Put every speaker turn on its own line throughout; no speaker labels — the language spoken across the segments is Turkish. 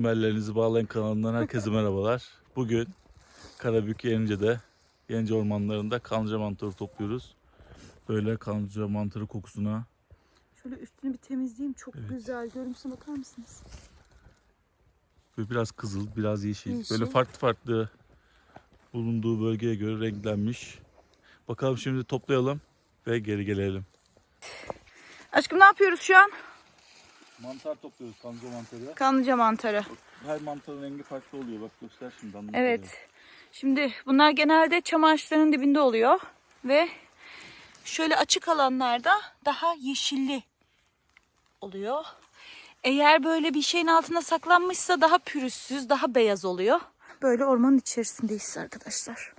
Kemerlerinizi bağlayın kanalından herkese merhabalar. Bugün Karabük Yenice'de, Yenice ormanlarında kanca mantarı topluyoruz. Böyle kanca mantarı kokusuna
Şöyle üstünü bir temizleyeyim. Çok
Evet.
güzel. Görüntüsüne bakar mısınız?
böyle biraz kızıl, biraz yeşil.
Yeşil.
Böyle farklı farklı bulunduğu bölgeye göre renklenmiş. Bakalım şimdi toplayalım ve geri gelelim.
Aşkım ne yapıyoruz şu an?
Mantar topluyoruz kanca mantarı.
Kanlıca mantarı.
Her mantarın rengi farklı oluyor. Bak göster şimdi anlat.
Evet. Şimdi bunlar genelde çam ağaçlarının dibinde oluyor. Ve şöyle açık alanlarda daha yeşilli oluyor. Eğer böyle bir şeyin altında saklanmışsa daha pürüzsüz, daha beyaz oluyor. Böyle ormanın içerisindeyiz arkadaşlar.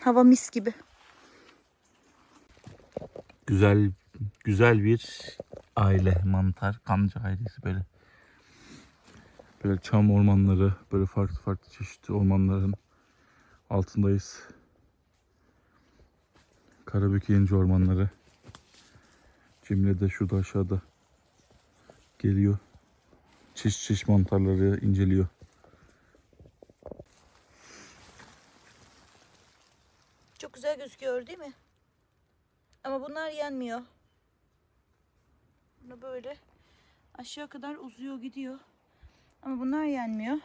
Hava mis gibi.
Güzel güzel bir aile mantar kanca ailesi böyle. Böyle çam ormanları, böyle farklı farklı çeşitli ormanların altındayız. Karabük Yenice ormanları. Cemile de şurada aşağıda geliyor. Çeşit çeşit mantarları inceliyor.
Çok güzel gözüküyor değil mi? Ama bunlar yenmiyor. Bunu böyle aşağı kadar uzuyor gidiyor. Ama bunlar yenmiyor.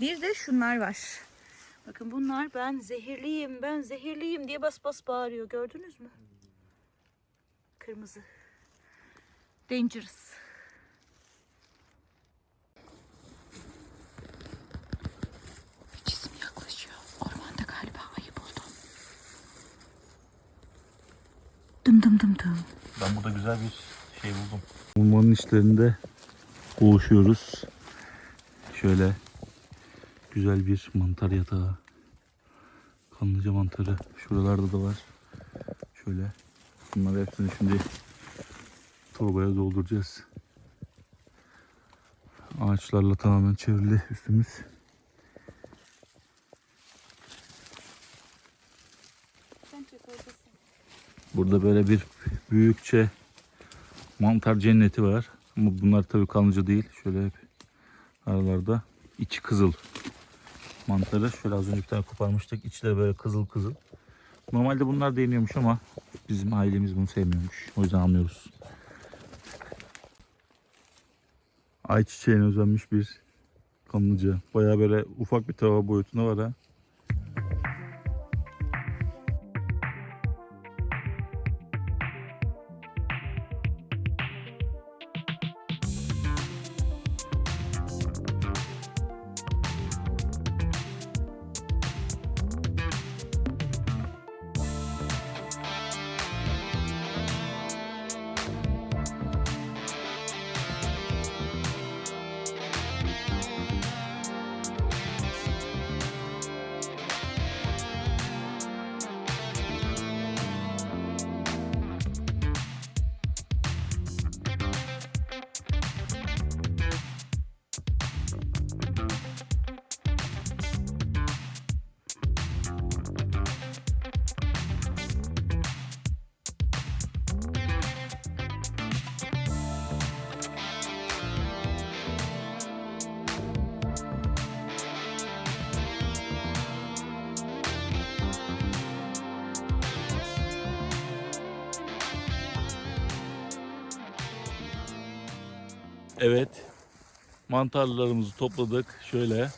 Bir de şunlar var. Bakın bunlar ben zehirliyim, ben zehirliyim diye bas bas bağırıyor. Gördünüz mü? Kırmızı. Dangerous. Dım dım dım dım.
Ben burada güzel bir şey buldum. Ormanın içlerinde boğuşuyoruz. Şöyle güzel bir mantar yatağı. Kanlıca mantarı. Şuralarda da var. Şöyle. Bunları hepsini şimdi torbaya dolduracağız. Ağaçlarla tamamen çevrili üstümüz. Burada böyle bir büyükçe mantar cenneti var. Ama bunlar tabii kanlıca değil. Şöyle hep aralarda içi kızıl mantarı. Şöyle az önce bir tane koparmıştık. İçleri böyle kızıl kızıl. Normalde bunlar da ama bizim ailemiz bunu sevmiyormuş. O yüzden almıyoruz. Ayçiçeğine özenmiş bir kanlıca. Bayağı böyle ufak bir tava boyutunda var ha. Evet. Mantarlarımızı topladık. Şöyle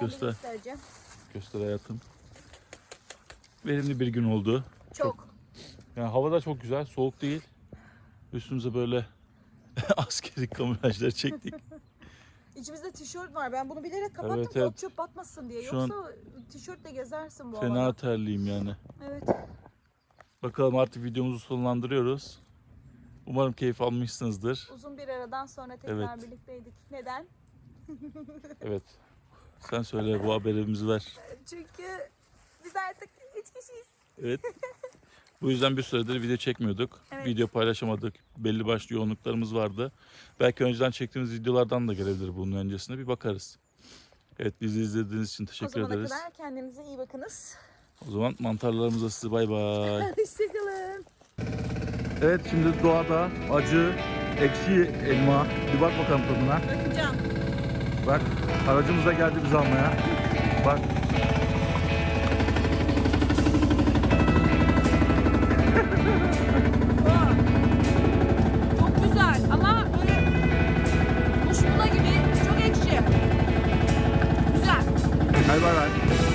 Göster.
göstereceğim.
göster hayatım. Verimli bir gün oldu.
Çok.
Yani hava da çok güzel. Soğuk değil. Üstümüze böyle askeri kamuflajlar çektik.
İçimizde tişört var. Ben bunu bilerek kapattım
Evet, evet.
çöp batmasın diye.
Şu
Yoksa tişörtle gezersin bu
Fena
havada.
terliyim yani.
Evet.
Bakalım artık videomuzu sonlandırıyoruz. Umarım keyif almışsınızdır.
Uzun bir aradan sonra tekrar
Evet.
birlikteydik. Neden?
Evet. Sen söyle bu haberimizi ver.
Çünkü biz artık üç kişiyiz.
Evet. Bu yüzden bir süredir video çekmiyorduk.
Evet.
Video paylaşamadık. Belli başlı yoğunluklarımız vardı. Belki önceden çektiğimiz videolardan da gelebilir bunun öncesinde. Bir bakarız. Evet bizi izlediğiniz için
O
teşekkür
zamana
ederiz.
kadar kendinize iyi bakınız.
O zaman mantarlarımıza size bay bay.
Hoşçakalın.
Evet şimdi doğada acı, ekşi elma. Bir bak bakalım tadına.
Bakacağım.
Bak aracımız da geldi bizi almaya. Bak. çok güzel ama böyle gibi çok ekşi. Güzel. Hay.